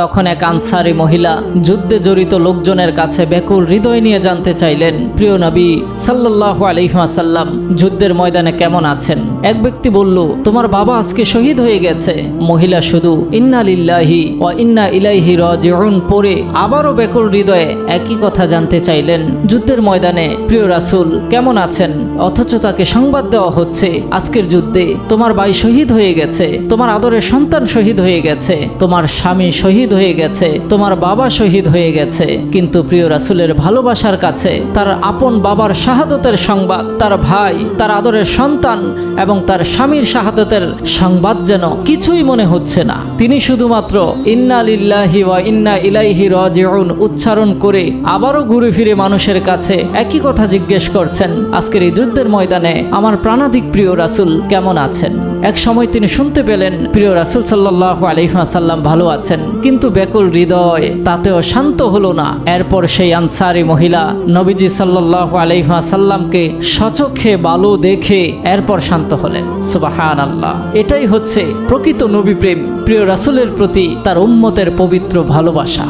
তখন এক আনসারি মহিলা যুদ্ধে জড়িত লোকজনের কাছে ব্যাকুল হৃদয় নিয়ে জানতে চাইলেন, প্রিয় নবী সাল্লাহ আলহিহাসাল্লাম যুদ্ধের ময়দানে কেমন আছেন? এক ব্যক্তি বলল, তোমার বাবা আজকে শহীদ হয়ে গেছে। মহিলা শুধু, ইন্না লিল্লাহি ও ইন্না ইলাইহি রাজিউন পরে আবারও ব্যাকুল হৃদয়ে একই কথা জানতে চাইলেন, যুদ্ধের ময়দানে, প্রিয় রাসুল, কেমন আছেন? অথচ তাকে সংবাদ দেওয়া হচ্ছে, আজকের যুদ্ধে তোমার ভাই শহীদ হয়ে গেছে, তোমার আদরের সন্তান শহীদ হয়ে গেছে, তোমার স্বামী শহীদ হয়ে গেছে, তোমার বাবা শহীদ হয়ে গেছে। কিন্তু প্রিয় রাসূলের ভালোবাসার কাছে তার আপন বাবার শাহাদতের সংবাদ, তার ভাই, তার আদরের সন্তান এবং তার স্বামীর শাহাদতের সংবাদ যেন কিছুই মনে হচ্ছে না। তিনি শুধুমাত্র ইন্না লিল্লাহি ওয়া ইন্না ইলাইহি রাজিউন উচ্চারণ করে আবারও ঘুরে ফিরে মানুষের কাছে একই কথা জিজ্ঞেস করছেন, আজকের এই যুদ্ধের ময়দানে আমার প্রাণাধিক প্রিয় রাসুল কেমন আছেন? এক সময় তিনি শুনতে পেলেন, প্রিয় রাসূল সাল্লাল্লাহু আলাইহি ওয়াসাল্লাম ভালো আছেন, কিন্তু ব্যাকুল হৃদয় তাতেও শান্ত হলো না। এরপর সেই আনসারি মহিলা নবীজি সাল্লাল্লাহু আলাইহি ওয়াসাল্লামকে সচক্ষে বালু দেখে এরপর শান্ত হলেন। সুবাহান আল্লাহ এটাই হচ্ছে প্রকৃত নবী প্রেম প্রিয় রাসূলের প্রতি তার উম্মতের পবিত্র ভালোবাসা।